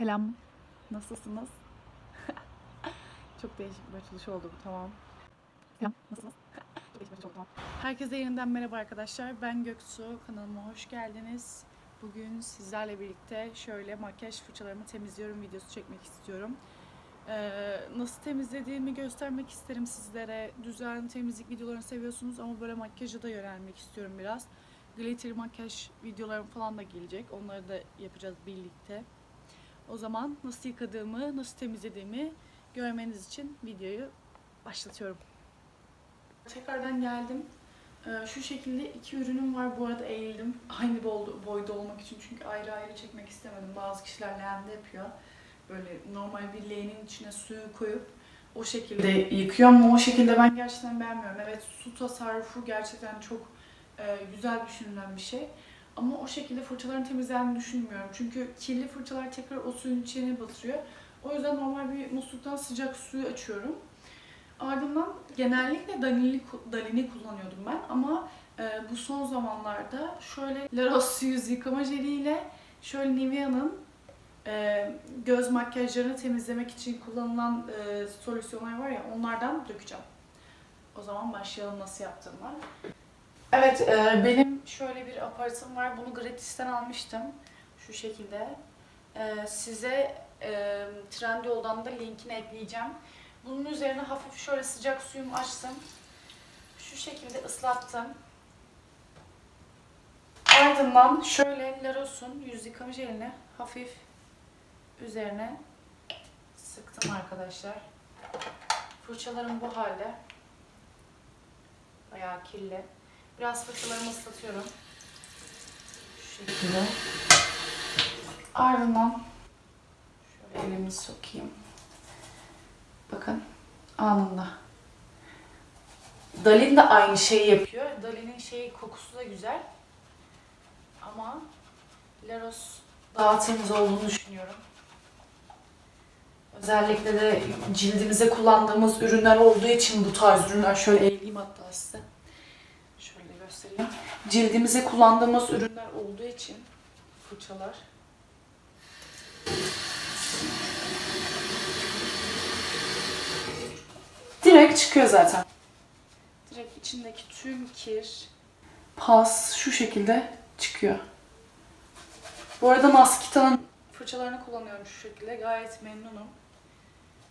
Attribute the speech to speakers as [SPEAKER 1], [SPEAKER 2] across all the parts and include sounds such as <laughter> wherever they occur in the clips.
[SPEAKER 1] Selam. Nasılsınız? <laughs> Çok değişik bir açılış oldu bu tamam. Selam. Nasılsınız? <laughs> Çok değişik bir tamam. Herkese yeniden merhaba arkadaşlar. Ben Göksu. Kanalıma hoş geldiniz. Bugün sizlerle birlikte şöyle makyaj fırçalarımı temizliyorum videosu çekmek istiyorum. Ee, nasıl temizlediğimi göstermek isterim sizlere. Düzenli temizlik videolarını seviyorsunuz ama böyle makyaja da yönelmek istiyorum biraz. Glitter makyaj videolarım falan da gelecek. Onları da yapacağız birlikte. O zaman nasıl yıkadığımı, nasıl temizlediğimi görmeniz için videoyu başlatıyorum. Tekrardan geldim. Ee, şu şekilde iki ürünüm var. Bu arada eğildim. <laughs> Aynı boyda, olmak için çünkü ayrı ayrı çekmek istemedim. Bazı kişiler leğende yapıyor. Böyle normal bir leğenin içine suyu koyup o şekilde yıkıyor ama o şekilde ben gerçekten beğenmiyorum. Evet su tasarrufu gerçekten çok e, güzel düşünülen bir şey. Ama o şekilde fırçaların temizlendiğini düşünmüyorum. Çünkü kirli fırçalar tekrar o suyun içine batırıyor. O yüzden normal bir musluktan sıcak suyu açıyorum. Ardından genellikle Dalini, Dalini kullanıyordum ben ama e, bu son zamanlarda şöyle La Rose yüz yıkama jeliyle şöyle Nivea'nın e, göz makyajlarını temizlemek için kullanılan e, solüsyonlar var ya onlardan dökeceğim. O zaman başlayalım nasıl yaptığımı. Evet, e, benim şöyle bir aparatım var. Bunu gratisten almıştım. Şu şekilde. E, size e, Trendyol'dan da linkini ekleyeceğim. Bunun üzerine hafif şöyle sıcak suyumu açtım. Şu şekilde ıslattım. Ardından şöyle Laros'un yüz yıkama jelini hafif üzerine sıktım arkadaşlar. Fırçalarım bu halde. Bayağı kirli. Biraz fırçalarımı ıslatıyorum. Şu şekilde. Ardından şöyle elimi sokayım. Bakın anında. Dalin de aynı şeyi yapıyor. Dalin'in şeyi kokusu da güzel. Ama Laros daha temiz olduğunu düşünüyorum. Özellikle de cildimize kullandığımız ürünler olduğu için bu tarz ürünler şöyle eğileyim hatta size. Göstereyim. Cildimize kullandığımız ürünler olduğu için fırçalar. Direkt çıkıyor zaten. Direkt içindeki tüm kir, pas şu şekilde çıkıyor. Bu arada Maskita'nın fırçalarını kullanıyorum şu şekilde. Gayet memnunum.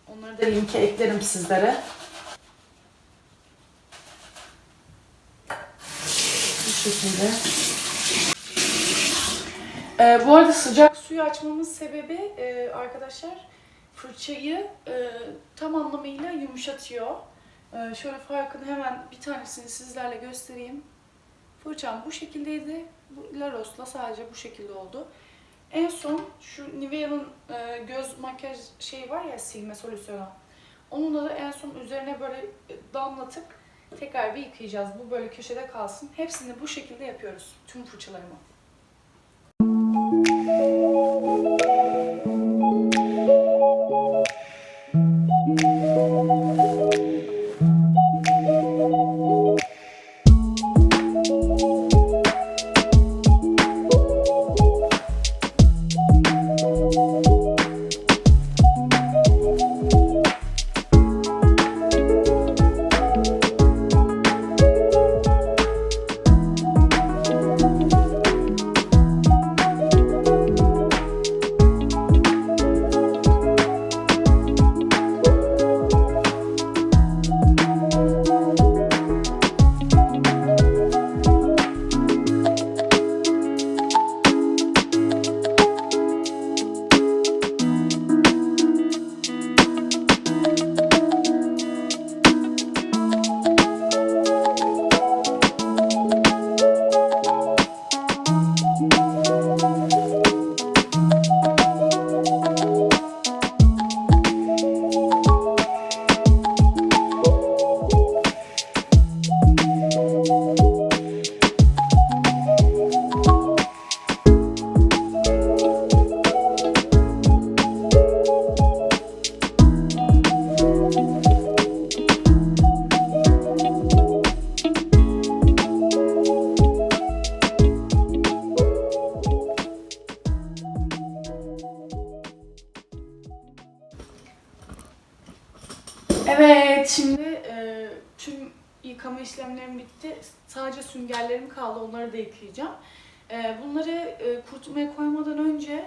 [SPEAKER 1] Onları da linke eklerim sizlere. Şekilde. Ee, bu arada sıcak suyu açmamın sebebi e, arkadaşlar fırçayı e, tam anlamıyla yumuşatıyor. E, şöyle farkını hemen bir tanesini sizlerle göstereyim. Fırçam bu şekildeydi. Bu Laros'la sadece bu şekilde oldu. En son şu Nivea'nın e, göz makyaj şeyi var ya silme solüsyonu. Onunla da en son üzerine böyle damlatıp tekrar bir yıkayacağız. Bu böyle köşede kalsın. Hepsini bu şekilde yapıyoruz. Tüm fırçalarımı. Evet, şimdi e, tüm yıkama işlemlerim bitti. Sadece süngerlerim kaldı, onları da yıkayacağım. E, bunları e, kurutmaya koymadan önce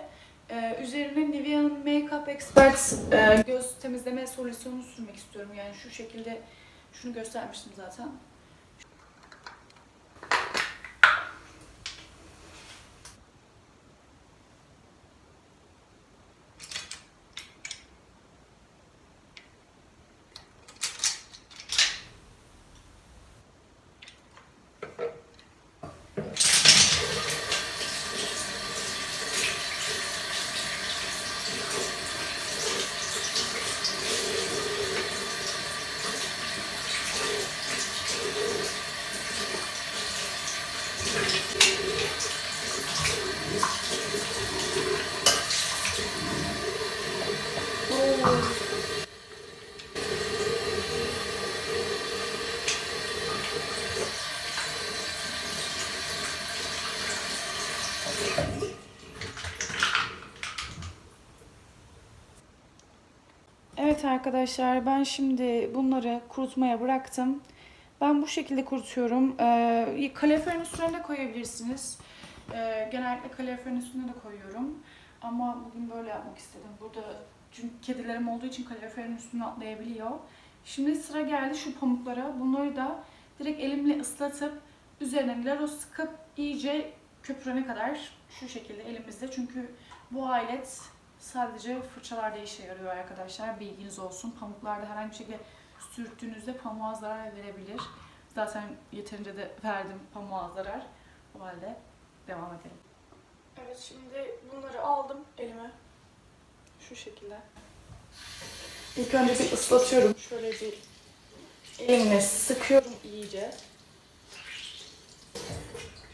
[SPEAKER 1] e, üzerine Nivea'nın Makeup Expert e, göz temizleme solüsyonunu sürmek istiyorum. Yani şu şekilde, şunu göstermiştim zaten. Evet arkadaşlar ben şimdi bunları kurutmaya bıraktım. Ben bu şekilde kurutuyorum. Ee, kaloriferin üstüne de koyabilirsiniz. Ee, genellikle kaloriferin üstüne de koyuyorum. Ama bugün böyle yapmak istedim. Burada çünkü kedilerim olduğu için kaloriferin üstüne atlayabiliyor. Şimdi sıra geldi şu pamuklara. Bunları da direkt elimle ıslatıp üzerine laro sıkıp iyice köpürene kadar şu şekilde elimizde. Çünkü bu alet sadece fırçalarda işe yarıyor arkadaşlar. Bilginiz olsun. Pamuklarda herhangi bir şekilde sürttüğünüzde pamuğa zarar verebilir. Zaten yeterince de verdim pamuğa zarar. O halde devam edelim. Evet şimdi bunları aldım elime. Şu şekilde. İlk önce bir ıslatıyorum. Şöyle bir elimle sıkıyorum iyice.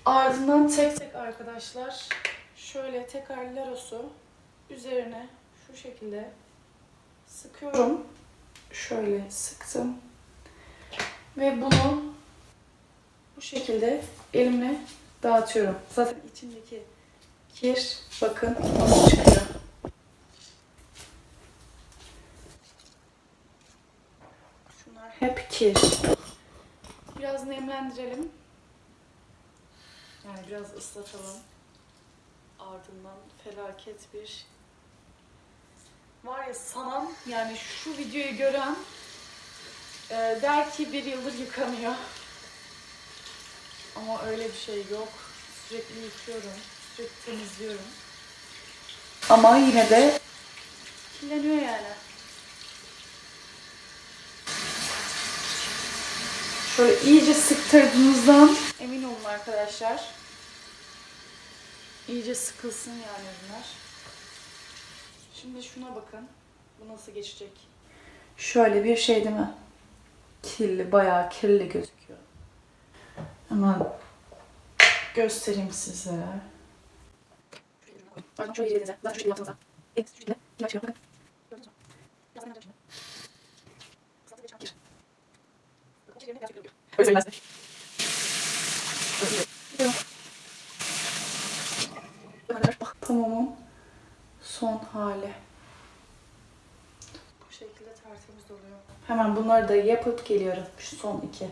[SPEAKER 1] Ardından tek tek arkadaşlar şöyle tekrar larosu üzerine şu şekilde sıkıyorum. Şöyle sıktım. Ve bunu bu şekilde elimle dağıtıyorum. Zaten içindeki kir bakın nasıl çıkıyor. Kir. Biraz nemlendirelim. Yani biraz ıslatalım. Ardından felaket bir var ya sanan yani şu videoyu gören e, der ki bir yıldır yıkanıyor. Ama öyle bir şey yok. Sürekli yıkıyorum. Sürekli temizliyorum. Ama yine de kirleniyor yani. Şöyle iyice sıktırdığınızdan emin olun arkadaşlar. İyice sıkılsın yani bunlar. Şimdi şuna bakın. Bu nasıl geçecek? Şöyle bir şey değil mi? Kirli, bayağı kirli gözüküyor. Hemen göstereyim size. Pardon şöyle elinize. Zaten şu şekilde yaptığınızda. Evet, şu şekilde. İlaç yok. Bakın. Gördünüz mü? Biraz daha şimdi. Kir. Bakın, kirlerini gerçekten görüyor. Öyle size. Pamuğumun son hali. Bu şekilde tertemiz oluyor. Hemen bunları da yapıp geliyorum. Şu son iki.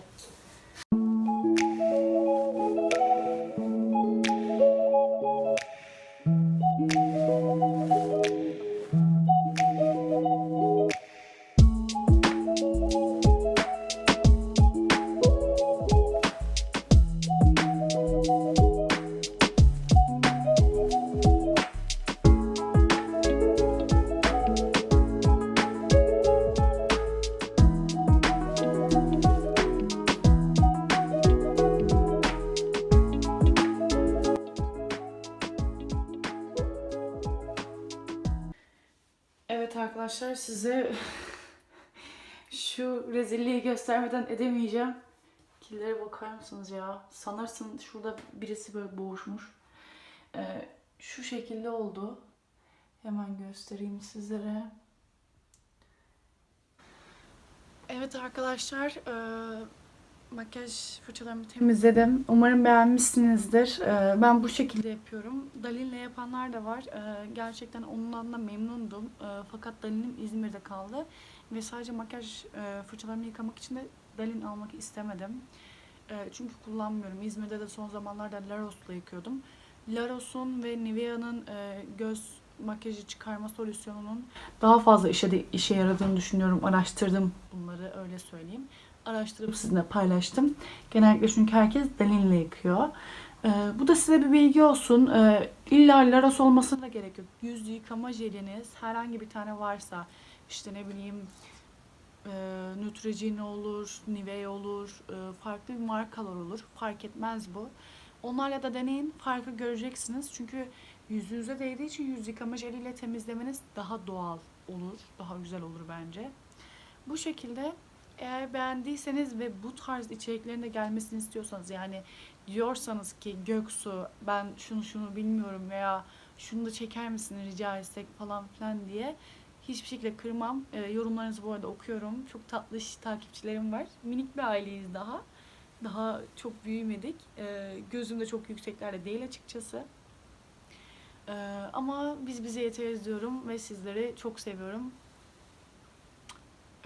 [SPEAKER 1] Arkadaşlar size şu rezilliği göstermeden edemeyeceğim. Killere bakar mısınız ya? Sanırsın şurada birisi böyle boğuşmuş. Ee, şu şekilde oldu. Hemen göstereyim sizlere. Evet arkadaşlar eee, makyaj fırçalarımı temizledim. Umarım beğenmişsinizdir. Ee, Ben bu şekilde yapıyorum. Dalin'le yapanlar da var. Ee, Gerçekten ondan da memnundum. Ee, Fakat Dalin'im İzmir'de kaldı. Ve sadece makyaj e, fırçalarımı yıkamak için de Dalin almak istemedim. Çünkü kullanmıyorum. İzmir'de de son zamanlarda Laros'la yıkıyordum. Laros'un ve Nivea'nın e, göz makyajı çıkarma solüsyonunun daha fazla işe de, işe yaradığını düşünüyorum. Araştırdım bunları öyle söyleyeyim. Araştırıp sizinle paylaştım. Genellikle çünkü herkes Dalin'le yıkıyor. Ee, bu da size bir bilgi olsun. Ee, illa Laros olmasına da gerek yok. Yüz yıkama jeliniz herhangi bir tane varsa işte ne bileyim e, Neutrogena olur, Nivea olur, e, farklı bir markalar olur. Fark etmez bu. Onlarla da deneyin. Farkı göreceksiniz. Çünkü yüzünüze değdiği için yüz yıkama jeliyle temizlemeniz daha doğal olur. Daha güzel olur bence. Bu şekilde eğer beğendiyseniz ve bu tarz içeriklerin de gelmesini istiyorsanız yani diyorsanız ki Göksu ben şunu şunu bilmiyorum veya şunu da çeker misin rica etsek falan filan diye hiçbir şekilde kırmam. Ee, yorumlarınızı bu arada okuyorum. Çok tatlı takipçilerim var. Minik bir aileyiz daha. Daha çok büyümedik. Ee, gözüm de çok yükseklerde değil açıkçası. Ee, ama biz bize yeteriz diyorum ve sizleri çok seviyorum.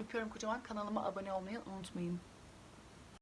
[SPEAKER 1] Öpüyorum kocaman. Kanalıma abone olmayı unutmayın.